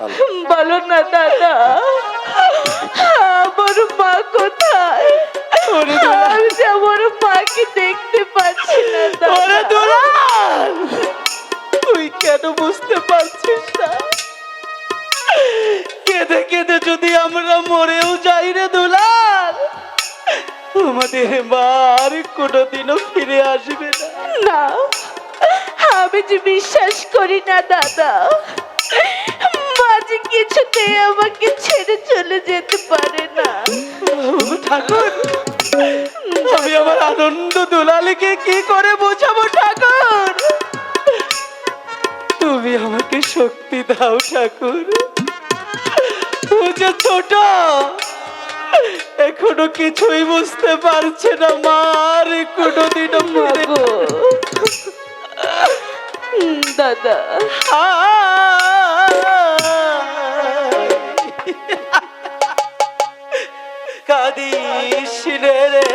বলো না দাদা। আমার মা কোথায়? আমি যে আমার মাকে দেখতে পাচ্ছি না দাদা। তুই কেন বুঝতে পারছিস না? কেঁদে কেঁদে যদি আমরা মরেও যাই রে দুলাল আমাদের মা আর কোনোদিনও ফিরে আসবে না। না আমি যে বিশ্বাস করি না দাদা। মাঝে কিছুতেই আমাকে ছেড়ে চলে যেতে পারে না। ঠাকুর আমি আমার আনন্দ দুলালিকে কি করে বোঝাবো ঠাকুর? তুমি আমাকে শক্তি দাও ঠাকুর। ও যে ছোট এখনও কিছুই বুঝতে পারছে না মার কোনোদিনও দাদা। কাদিস রে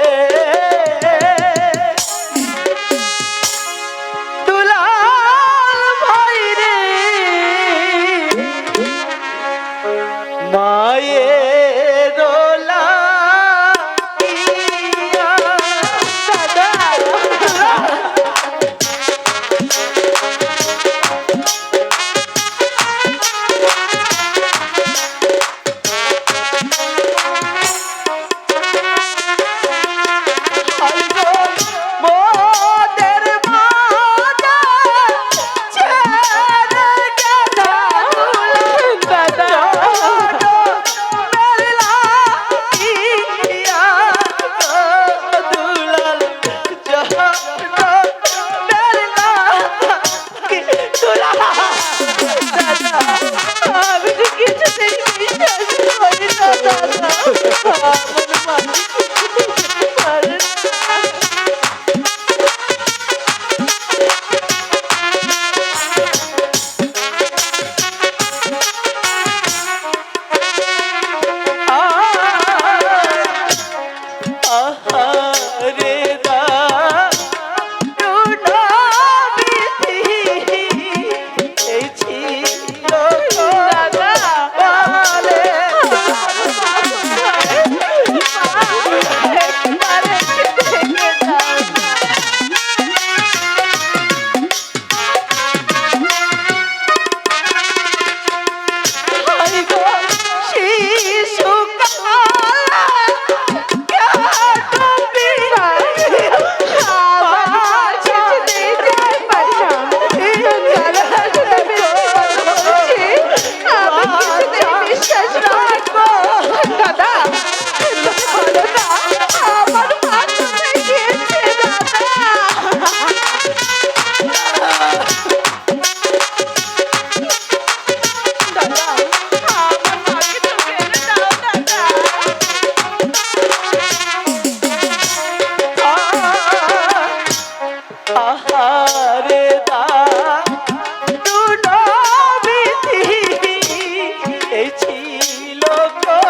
জগৎ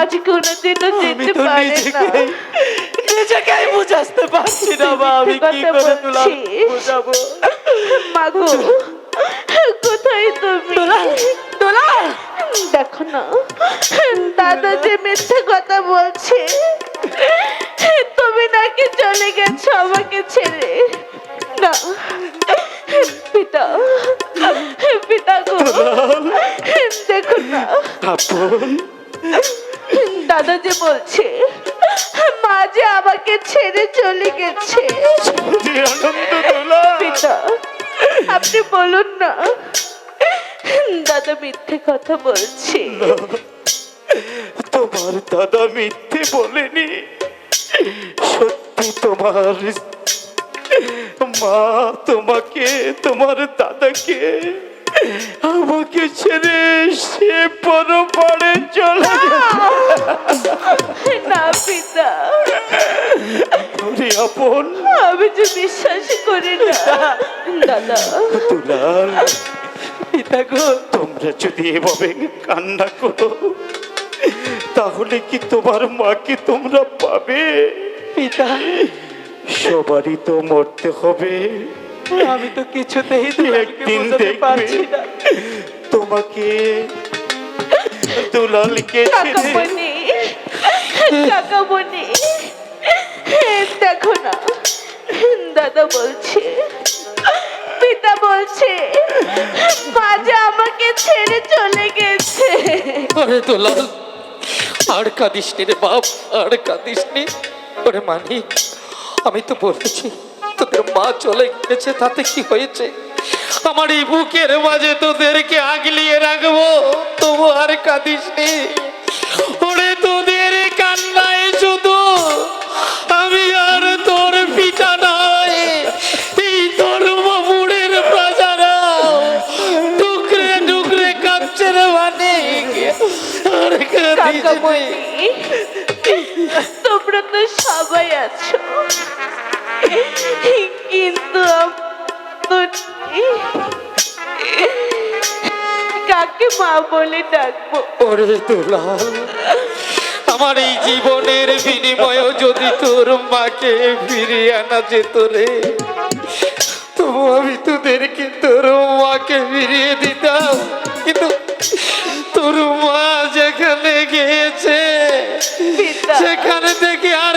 মাঝে কোনোদিনও আমি যেতে পারে না। নিজেকে নিজেকেই বুঝাতে পারছি না মা আমি কি করে তুলা বলছিস? বুঝাবো? মাগো কোথায় তুমি? তোলা দেখো না দাদা যে মিথ্যে কথা বলছে তুমি নাকি চলে গেছো আমাকে ছেড়ে। না পিতা পিতা গো দেখো না। দাদা যে বলছে মা যে আমাকে ছেড়ে চলে গেছে। পিতা আপনি বলুন না দাদা মিথ্যে কথা বলছে। তোমার দাদা মিথ্যে বলেনি। সত্যি তোমার মা তোমাকে তোমার দাদাকে আমাকে ছেড়ে সে পরপারে চলে না! পিতা। আপন। আমি যে বিশ্বাস করি না। দাদা দুলাল পিতা গো। তোমরা যদি এভাবে কান্না করো তাহলে কি তোমার মাকে তোমরা পাবে? পিতা। সবারই তো মরতে হবে। আমি তো কিছুতেই একদিন দেখবে। তোমাকে দুলালকে ছেড়ে কাকামণি কাকামণি দেখো না দাদা বলছে পিতা বলছে মাজা আমাকে ছেড়ে চলে গেছে। আরে দুলাল আর কাঁদিস নি রে বাপ আর কাঁদিস নি ওরে মানিক আমি তো বলেছি তোদের মা চলে গেছে তাতে কি হয়েছে? আমার এই বুকের মাঝে তোদেরকে আগলিয়ে রাখব তবু আর কাঁদিস নি। ওরে তোদের কান্নায় শুধু আমি আর তোর পিতা নয় এই তোর মুড়ের প্রজারা টুকরে টুকরে কাঁদছে রে মানিক আর কাঁদিস তোমরা তো সবাই আছো। কিন্তু কাকে মা বলে ডাকবো? ওরে দুলাল আমার এই জীবনের বিনিময়ে যদি তোর মাকে ফিরিয়ে আনা যেত রে তবু আমি তোদেরকে তোর মাকে ফিরিয়ে দিতাম। কিন্তু তোর মা যেখানে গিয়েছে সেখানে থেকে আর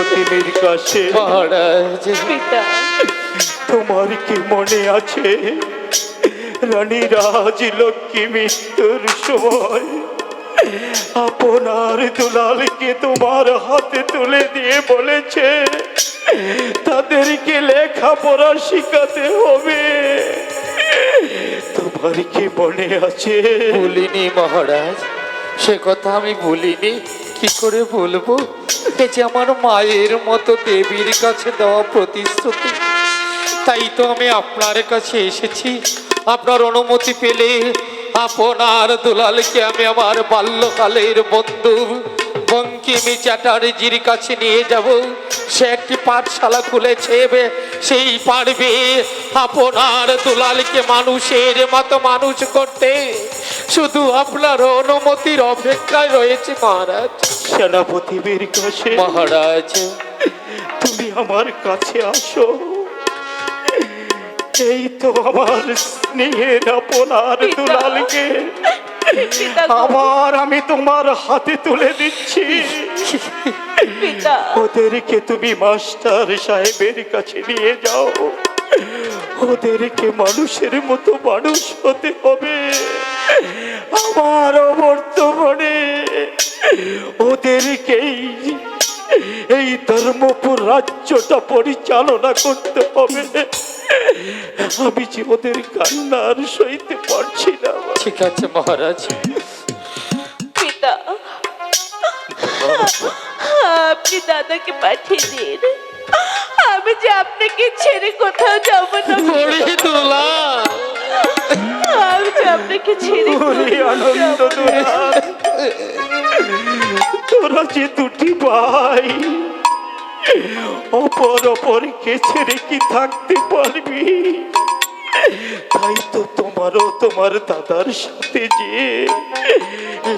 সেনাপতির কাছে মহারাজ তোমার কি মনে আছে? রানী রাজ লক্ষ্মী মৃত্যুর সময় আপনার দুলালকে তোমার হাতে তুলে দিয়ে বলেছে তাদেরকে লেখাপড়া শিখাতে হবে। তোমার কি মনে আছে? ভুলিনি মহারাজ সে কথা আমি ভুলিনি। কি করে বলব? এই যে আমার মায়ের মতো দেবীর কাছে দেওয়া প্রতিশ্রুতি। তাই তো আমি আপনার কাছে এসেছি। আপনার অনুমতি পেলে আপনার দুলালকে আমি আমার বাল্যকালের বন্ধু বঙ্কিমি চ্যাটার্জির কাছে নিয়ে যাব। সে একটি পাঠশালা খুলেছে সেই পারবে আপনার দুলালকে মানুষের মতো মানুষ করতে। শুধু আপনার অনুমতির অপেক্ষায় রয়েছে মহারাজ। সেনাপতির কাছে। মহারাজ। তুমি আমার কাছে আসো। এই তো আমার স্নেহের আপনার দুলালকে। আবার আমি তোমার হাতে তুলে দিচ্ছি। ওদেরকে তুমি মাস্টার সাহেবের কাছে নিয়ে যাও। ওদেরকে মানুষের মতো মানুষ হতে হবে। আমার বর্তমানে ওদেরকেই এই ধর্মপুর রাজ্যটা পরিচালনা করতে হবে। আমি যে ওদের কান্নার সইতে পারছি না। ঠিক আছে মহারাজ। পিতা আপনি দাদাকে পাঠিয়ে দিন। আমি যে আপনাকে ছেড়ে কোথাও যাব না। আমি যে আপনাকে ছেড়ে আনন্দ তোরা যে দুটি ভাই। অপর অপরকে ছেড়ে কি থাকতে পারবি? তাই তো তোমারও তোমার দাদার সাথে যে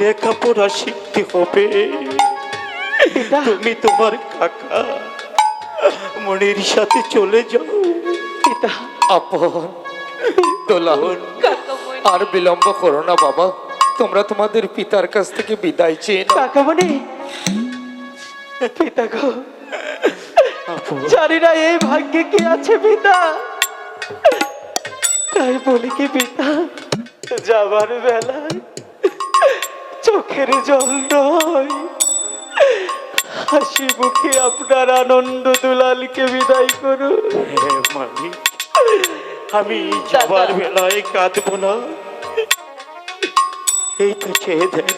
লেখাপড়া শিখতে হবে। তুমি তোমার কাকা মনির সাথে চলে যাও। আপন দোলাল আর বিলম্ব করো না বাবা। তোমরা তোমাদের পিতার কাছ থেকে বিদায় চেয়ে। কাকামণি পিতা গো জানি না এই ভাগ্যে কি আছে পিতা। তাই বলি কি পিতা যাবার বেলায় চোখের জল নয়। হাসি মুখে আপনার আনন্দ দুলালকে বিদায় করুন। মালিক আমি যাবার বেলায় কাঁদবো না। এই তো চেয়ে দেখ।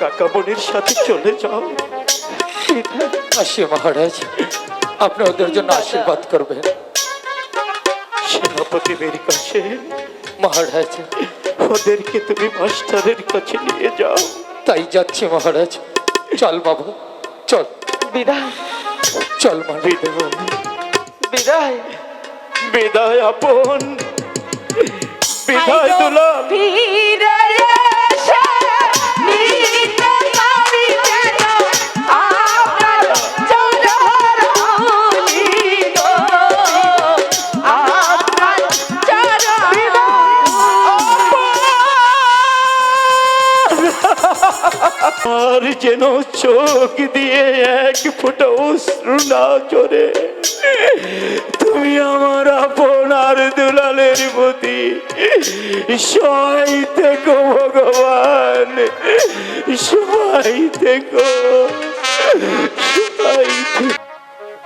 কাকা মনির সাথে চলে যাও। আসি মহারাজ আপনি ওদের জন্য আশীর্বাদ করবেন। সেনাপতি বের কাছে মহারাজ। ওদেরকে তুমি মাস্টারের কাছে নিয়ে যাও। তাই যাচ্ছি মহারাজ। চল বাবু চল। বিদায়। চল মহারাজ বিদায়। বিদায় বিদায় আপন। বিদায় দুলাল। আর যেন চোখ দিয়ে এক ফোঁটা না চড়ে। তুমি আমার আপনার দুলালের প্রতি সবাই থেকো ভগবান সবাই থেকো।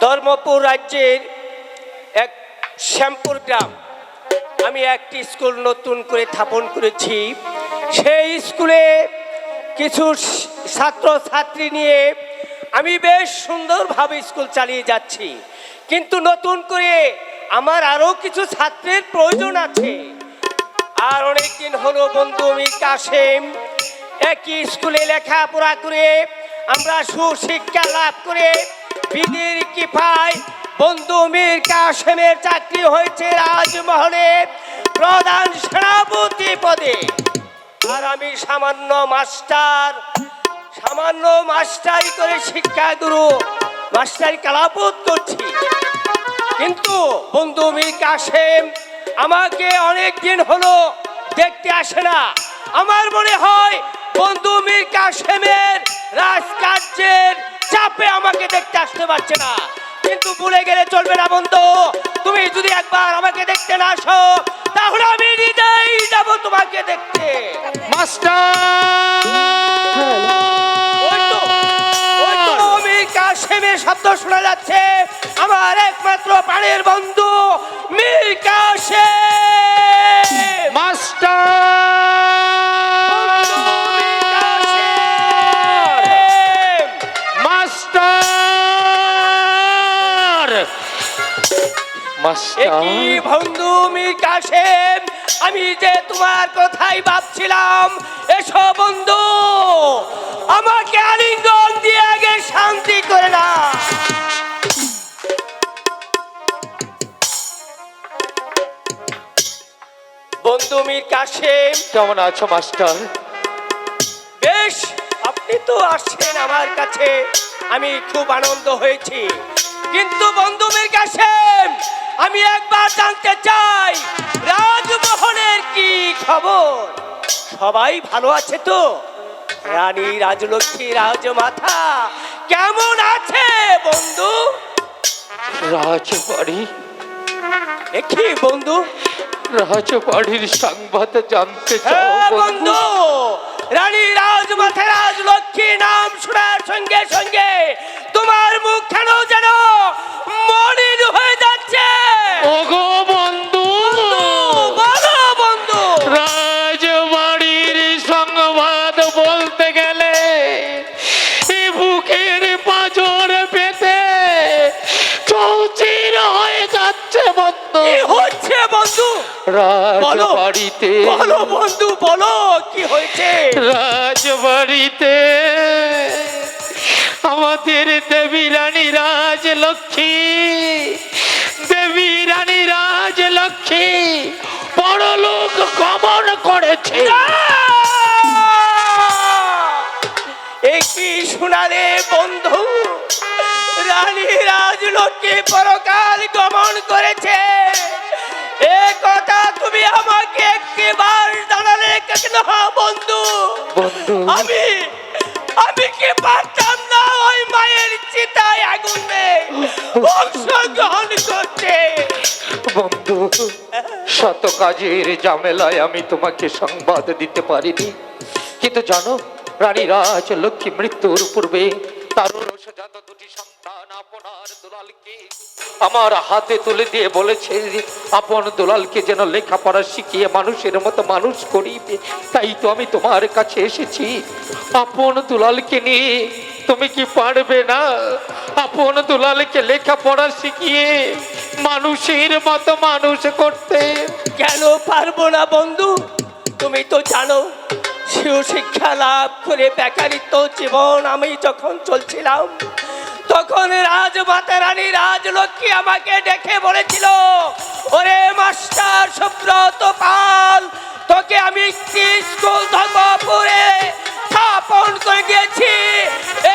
ধর্মপুর রাজ্যের এক শ্যামপুর গ্রাম। আমি একটি স্কুল নতুন করে স্থাপন করেছি। সেই স্কুলে কিছু ছাত্র ছাত্রী নিয়ে আমি বেশ সুন্দরভাবে স্কুল চালিয়ে যাচ্ছি। কিন্তু নতুন করে আমার আরও কিছু ছাত্রের প্রয়োজন আছে। আর অনেকদিন হলো বন্ধু মীর কাসেম, একই স্কুলে লেখাপড়া করে আমরা সুশিক্ষা লাভ করে বিদির কৃপায় বন্ধু মীর কাসেমের চাকরি হয়েছে রাজমহলে প্রধান সেনাপতি পদে। আর আমি সামান্য মাস্টার, সামান্য মাস্টারি করে শিক্ষা গুরু, মাস্টারি কালাপত করছি। কিন্তু বন্ধু মীর কাসেম, আমাকে অনেক দিন হলো দেখতে আসে না। আমার মনে হয় বন্ধু মীর কাশেমের রাজকার্যের চাপে আমাকে দেখতে আসতে পারছে না। কিন্তু ভুলে গেলে চলবে না বন্ধু। তুমি যদি একবার আমাকে দেখতে না আসো তাহলে আমি নিজেই যাব তোমাকে দেখতে। কাশেমের শব্দ শোনা যাচ্ছে। আমার একমাত্র প্রাণের বন্ধু মাস্টার মাস্টার! বন্ধু আমি যে তোমার কথাই ভাবছিলাম এসো বন্ধু আমাকে আলিঙ্গন দিয়ে আগে শান্তি করে না বন্ধু মীর কাশেম কেমন আছো মাস্টার? বেশ আপনি তো আসছেন আমার কাছে আমি খুব আনন্দ হয়েছি। কিন্তু বন্ধু মীর কাশেম আমি একবার জানতে চাই রাজমোহনের কি খবর? সবাই ভালো আছে তো? রানী রাজলক্ষ্মী রাজমাথা কেমন আছে বন্ধু? রাজবাড়ি। একই বন্ধু? রাজবাড়ির সংবাদ জানতে হ্যাঁ বন্ধু? বন্ধু রানী রাজমাথা রাজলক্ষ্মী নাম শোনার সঙ্গে সঙ্গে তোমার মুখ কেন যেন মলিন হয়ে যাচ্ছে? ওগো বন্ধু। বলো বন্ধু রাজবাড়ির সংবাদ বলতে গেলে বুকের পাঁচর পেতে চৌচির হয়ে যাচ্ছে বন্ধু। হচ্ছে বন্ধু। রাজবাড়িতে বলো বন্ধু বলো কি হয়েছে? রাজবাড়িতে আমাদের দেবী রানী রাজলক্ষ্মী রানী রাজলক্ষ্মী পরলোক গমন করেছে। একই শোনালে বন্ধু? রানী রাজলক্ষ্মী পরকাল গমন করেছে। এ কথা তুমি আমাকে একটিবার জানালে কেন বন্ধু? বন্ধু। আমি আমি কি পারতাম শত কাজের জামেলায় আমি তোমাকে সংবাদ দিতে পারিনি। কিন্তু জানো, রানী রাজ, লক্ষ্মী মৃত্যুর পূর্বে তার রসজাত দুটি আপনার দুলালকে আমার হাতে তুলে দিয়ে বলেছে আপন দুলালকে যেন লেখাপড়া শিখিয়ে মানুষের মতো মানুষ করিবে। তাই তো আমি তোমার কাছে এসেছি। আপন দুলালকে নিয়ে তুমি কি পারবে না? আপন দুলালকে লেখাপড়া শিখিয়ে মানুষের মতো মানুষ করতে। কেন পারব না বন্ধু? তুমি তো জানো শিক্ষা লাভ করে বেকারিত্ব জীবন আমি যখন চলছিলাম তখন রাজমাতা রানী রাজলক্ষ্মী আমাকে ডেকে বলেছিল, ওরে মাস্টার সুব্রত পাল, তোকে আমি স্কুল ধর্মপুরে স্থাপন করে দিয়েছি।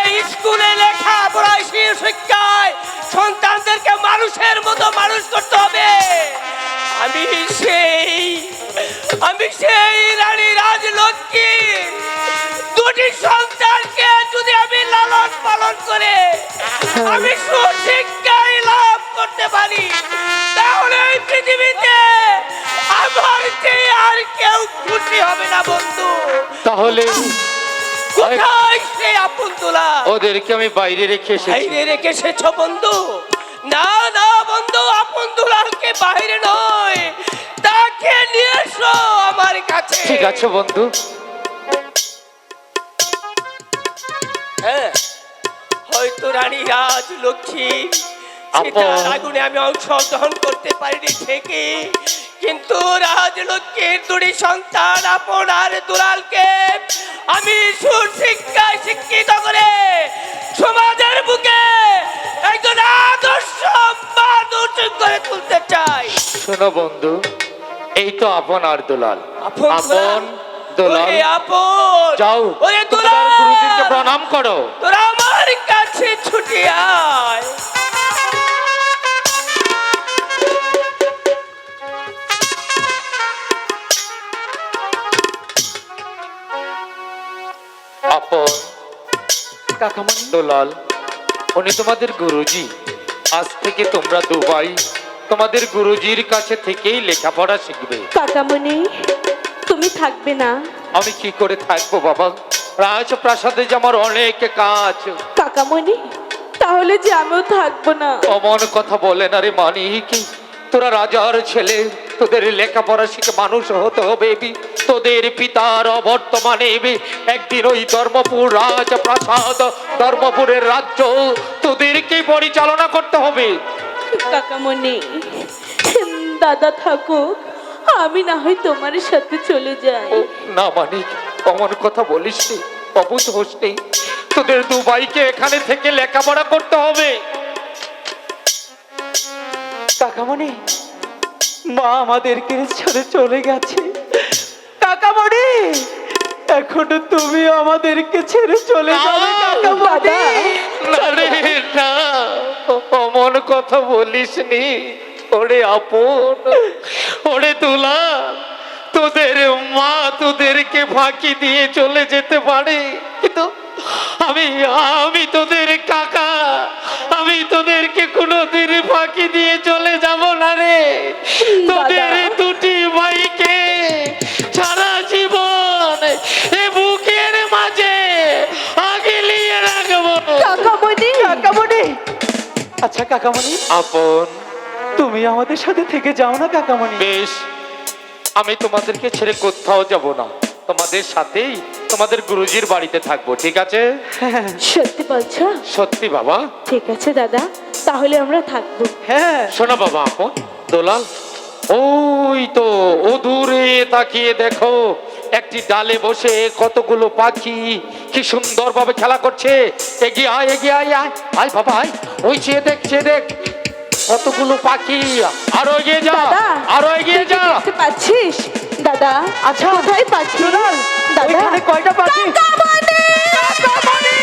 এই স্কুলে লেখা লেখাপড়ায় শিক্ষায় সন্তানদেরকে মানুষের মতো মানুষ করতে হবে। আমি সেই আমি সেই রানী রাজলক্ষ্মী। দুটি সন্তানকে যদি আমি লালন পালন করে আমি সুশিক্ষায় লাভ করতে পারি তাহলে এই পৃথিবীতে আমার চেয়ে আর কেউ খুশি হবে না বন্ধু। তাহলে কোথায় সে আপন তোলা ওদেরকে আমি বাইরে রেখে এসেছি। বাইরে রেখে এসেছ বন্ধু? না না বন্ধু আপন দুলালকে বাইরে নয় তাকে নিয়ে এসো আমার কাছে। ঠিক আছে বন্ধু। হ্যাঁ হয়তো রানী রাজ লক্ষ্মী সীতার আগুনে আমি অংশগ্রহণ করতে পারিনি ঠিকই কিন্তু রাজলক্ষ্মীর দুটি সন্তান আপনার দুলালকে আমি সুশিক্ষায় শিক্ষিত করে সমাজের বুকে শোনো বন্ধু এই তো আপন আর দোলাল। আপন দোলাল? যাও প্রণাম করো। আমার কাছে ছুটি দোলাল উনি তোমাদের গুরুজি। আজ থেকে তোমরা দুবাই তোমাদের গুরুজির কাছে থেকেই লেখাপড়া শিখবে। কাকামণি তুমি থাকবে না। আমি কি করে থাকব বাবা? রাজপ্রাসাদে যে আমার অনেক কাজ। কাকামণি তাহলে যে আমিও থাকব না। অমন কথা বলে না রে মানি কি? তোরা রাজার ছেলে তোদের লেখাপড়া শিখে মানুষ হতে হবে তোদের পিতার অবর্তমানে একদিন ওই ধর্মপুর রাজপ্রাসাদ ধর্মপুরের রাজ্য তোদেরকে পরিচালনা করতে হবে। কাকামণি। দাদা থাকুক আমি না হয় তোমার সাথে চলে যাই। না মানিক অমন কথা বলিস নি অবুধ হোস নি। তোদের দুবাইকে এখানে থেকে লেখাপড়া করতে হবে। কাকামণি মা আমাদেরকে ছেড়ে চলে গেছে। কাকামণি এখনও তুমি আমাদেরকে ছেড়ে চলে যাবে কাকামণি। না রে অমন কথা বলিস নি ওরে আপন ওরে তুলা তোদের মা তোদেরকে ফাঁকি দিয়ে চলে যেতে পারে। কিন্তু আমি আমি তোদের কাকা আমি তোদেরকে কোনোদিন ফাঁকি দিয়ে চলে যাব না রে। তোদের আচ্ছা কাকামণি। আপন। তুমি আমাদের সাথে থেকে যাও না কাকামণি। বেশ আমি তোমাদেরকে ছেড়ে কোথাও যাব না। তোমাদের সাথেই তোমাদের গুরুজির বাড়িতে থাকব ঠিক আছে? সত্যি বলছো? সত্যি বাবা। ঠিক আছে দাদা। তাহলে আমরা থাকব। হ্যাঁ। শোনো বাবা আপন দোলাল ওই তো ও দূরে তাকিয়ে দেখো। একটি ডালে বসে কতগুলো পাখি কি সুন্দরভাবে খেলা করছে? এগিয়ে আয় এগিয়ে আয় আয় আয় বাবা আয়। ওই চেয়ে দেখ চেয়ে দেখ কতগুলো পাখি। আরও এগিয়ে যা দাদা আরও এগিয়ে যা। দেখতে পাচ্ছিস? দাদা আচ্ছা। কোথায় পাচ্ছি দাদা কয়টা পাখি? কাকামণি! কাকামণি!